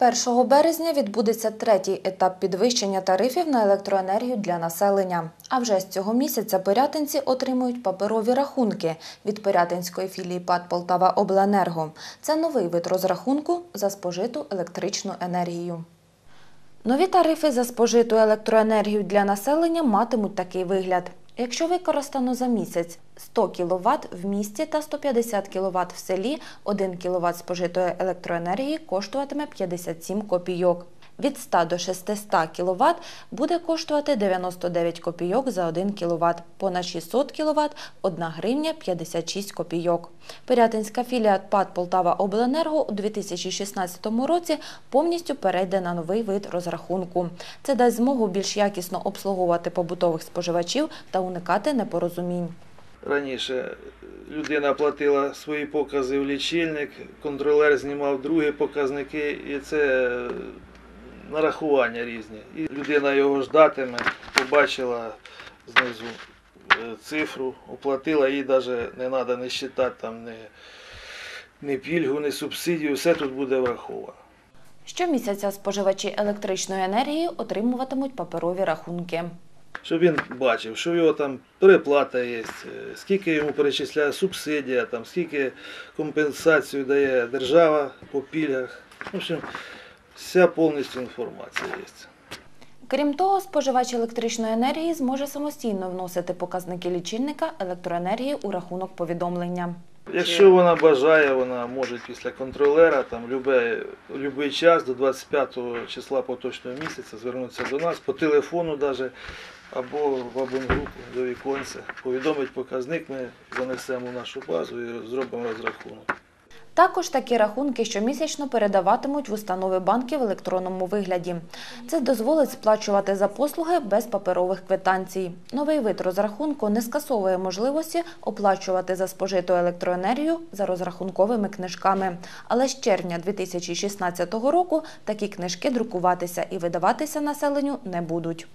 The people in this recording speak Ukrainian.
1 березня відбудеться третій етап підвищення тарифів на електроенергію для населення. А вже з цього місяця пирятинці отримують паперові рахунки від пирятинської філії ПАД Полтава Обленерго. Це новий вид розрахунку за спожиту електричну енергію. Нові тарифи за спожиту електроенергію для населення матимуть такий вигляд. Якщо використано за місяць 100 кВт в місті та 150 кВт в селі, 1 кВт спожитої електроенергії коштуватиме 57 копійок. Від 100 до 600 кВт буде коштувати 99 копійок за 1 кВт, понад 600 кВт – 1 гривня 56 копійок. Пирятинська філія ПАД Полтава Обленерго у 2016 році повністю перейде на новий вид розрахунку. Це дасть змогу більш якісно обслуговувати побутових споживачів та уникати непорозумінь. Раніше людина платила свої покази в лічильник, контролер знімав другі показники, і це нарахування різні. І людина його ждатиме, побачила знизу е, цифру, оплатила, їй навіть не треба не считати там ні, ні пільгу, ні субсидію, все тут буде враховано. Щомісяця споживачі електричної енергії отримуватимуть паперові рахунки. Щоб він бачив, що в його там переплата є, е, скільки йому перечисляє субсидія, там, скільки компенсацію дає держава по пільгах. В общем, вся повністю інформація є. Крім того, споживач електричної енергії зможе самостійно вносити показники лічильника електроенергії у рахунок повідомлення. Якщо вона бажає, вона може після контролера там любий час до 25 числа поточного місяця звернутися до нас по телефону даже, або в абонгрупу до віконця. Повідомить показник, ми занесемо в нашу базу і зробимо розрахунок. Також такі рахунки щомісячно передаватимуть в установи банків в електронному вигляді. Це дозволить сплачувати за послуги без паперових квитанцій. Новий вид розрахунку не скасовує можливості оплачувати за спожиту електроенергію за розрахунковими книжками. Але з червня 2016 року такі книжки друкуватися і видаватися населенню не будуть.